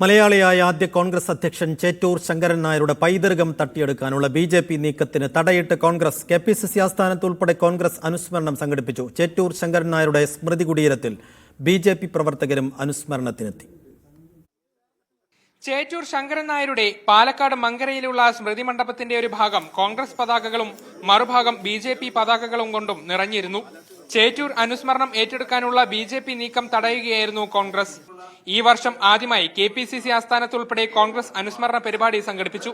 മലയാളിയായ ആദ്യ കോൺഗ്രസ് അധ്യക്ഷൻ ചേറ്റൂർ ശങ്കരൻ നായരുടെ പൈതൃകം തട്ടിയെടുക്കാനുള്ള ബി ജെ പി നീക്കത്തിന് തടയിട്ട് Congress K P C C ആസ്ഥാനത്ത് ഉൾപ്പെടെ കോൺഗ്രസ് അനുസ്മരണം സംഘടിപ്പിച്ചു. ചേറ്റൂർ ശങ്കരൻ നായരുടെ സ്മൃതി കുടീരത്തിൽ ബി ജെ പി പ്രവർത്തകരും അനുസ്മരണത്തിനെത്തി. ചേറ്റൂർ ശങ്കരൻ നായരുടെ പാലക്കാട് മങ്കരയിലുള്ള സ്മൃതി മണ്ഡപത്തിന്റെ ഒരു ഭാഗം കോൺഗ്രസ് പതാകകളും മറുഭാഗം ബി ജെ പി പതാകകളും കൊണ്ടും നിറഞ്ഞിരുന്നു. ചേറ്റൂർ അനുസ്മരണം ഏറ്റെടുക്കാനുള്ള ബി ജെ പി നീക്കം തടയുകയായിരുന്നു കോൺഗ്രസ്. ഈ വർഷം ആദ്യമായി കെ പി സി സി ആസ്ഥാനത്തുൾപ്പെടെ കോൺഗ്രസ് അനുസ്മരണ പരിപാടി സംഘടിപ്പിച്ചു.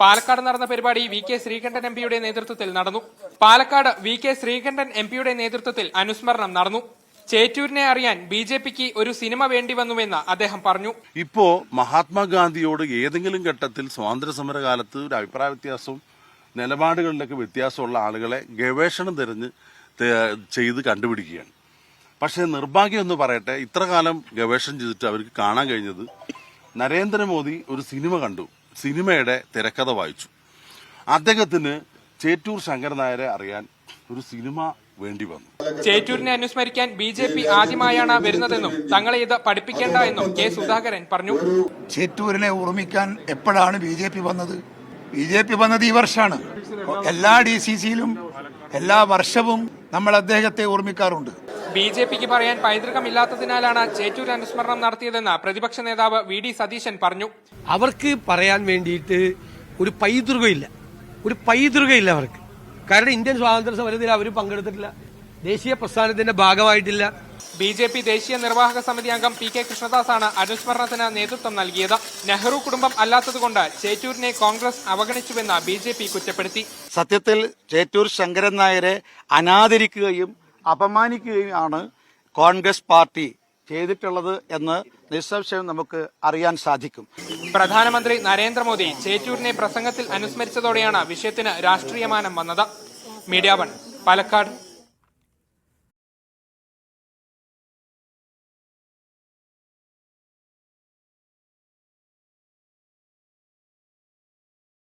പാലക്കാട് നടന്ന പരിപാടി വി കെ ശ്രീകണ്ഠൻ എം പിയുടെ നേതൃത്വത്തിൽ നടന്നു. Palakkad V K Sreekandan M പിയുടെ നേതൃത്വത്തിൽ അനുസ്മരണം നടന്നു. ചേറ്റൂരിനെ അറിയാൻ ബി ജെ പിക്ക് ഒരു സിനിമ വേണ്ടിവന്നുവെന്ന് അദ്ദേഹം പറഞ്ഞു. ഇപ്പോ മഹാത്മാഗാന്ധിയോട് ഏതെങ്കിലും ഘട്ടത്തിൽ സ്വാതന്ത്ര്യ സമര കാലത്ത് ഒരു അഭിപ്രായ വ്യത്യാസവും നിലപാടുകളിലൊക്കെ വ്യത്യാസമുള്ള ആളുകളെ ഗവേഷണം തിരഞ്ഞ് ചെയ്ത് കണ്ടുപിടിക്കുകയാണ്. പക്ഷേ നിർഭാഗ്യം എന്ന് പറയട്ടെ ഇത്ര കാലം ഗവേഷണം ചെയ്തിട്ട് അവർക്ക് കാണാൻ കഴിഞ്ഞത് നരേന്ദ്രമോദി ഒരു സിനിമ കണ്ടു. സിനിമയുടെ തിരക്കഥ വായിച്ചു. അദ്ദേഹത്തിന് ചേറ്റൂർ ശങ്കരൻ നായരെ അറിയാൻ ഒരു സിനിമ വേണ്ടി വന്നു. ചേറ്റൂരിനെ അനുസ്മരിക്കാൻ ബി ജെ പി ആദ്യമായാണ് വരുന്നതെന്നും തങ്ങളെ ഇത് പഠിപ്പിക്കേണ്ട എന്നും കെ സുധാകരൻ പറഞ്ഞു. ചേറ്റൂരിനെ ഓർമ്മിക്കാൻ എപ്പോഴാണ് ബി ജെ പി വന്നത്? ബി ജെ പി വന്നത് ഈ വർഷമാണ് എല്ലാ ഡി സി സിയിലും എല്ലാ വർഷവും നമ്മൾ അദ്ദേഹത്തെ ഓർമ്മിക്കാറുണ്ട്. ബി ജെ പിക്ക് പറയാൻ പൈതൃകമില്ലാത്തതിനാലാണ് ചേറ്റൂർ അനുസ്മരണം നടത്തിയതെന്ന് പ്രതിപക്ഷ നേതാവ് വി ഡി സതീശൻ പറഞ്ഞു. അവർക്ക് പറയാൻ വേണ്ടിയിട്ട് ഒരു പൈതൃകമില്ല. ഒരു പൈതൃകമില്ല അവർക്ക്. കാരണം ഇന്ത്യൻ സ്വാതന്ത്ര്യ സമരത്തിൽ അവർ പങ്കെടുത്തിട്ടില്ല. ദേശീയ പ്രസ്ഥാനത്തിന്റെ ഭാഗമായിട്ടില്ല. ബി ജെ പി ദേശീയ നിർവാഹക സമിതി അംഗം പി കെ കൃഷ്ണദാസാണ് അനുസ്മരണത്തിന് നേതൃത്വം നൽകിയത്. നെഹ്റു കുടുംബം അല്ലാത്തതുകൊണ്ട് ചേറ്റൂരിനെ കോൺഗ്രസ് അവഗണിച്ചുവെന്ന് ബി ജെ പി കുറ്റപ്പെടുത്തി. സത്യത്തിൽ ചേറ്റൂർ ശങ്കരൻ നായരെ അനാദരിക്കുകയും അപമാനിക്കുകയുമാണ് കോൺഗ്രസ് പാർട്ടി ചെയ്തിട്ടുള്ളത് എന്ന് നിസ്സംശയം നമുക്ക് അറിയാൻ സാധിക്കും. പ്രധാനമന്ത്രി നരേന്ദ്രമോദി ചേറ്റൂരിനെ പ്രസംഗത്തിൽ അനുസ്മരിച്ചതോടെയാണ് വിഷയത്തിന് രാഷ്ട്രീയമാനം വന്നത്. Media one Palakkad.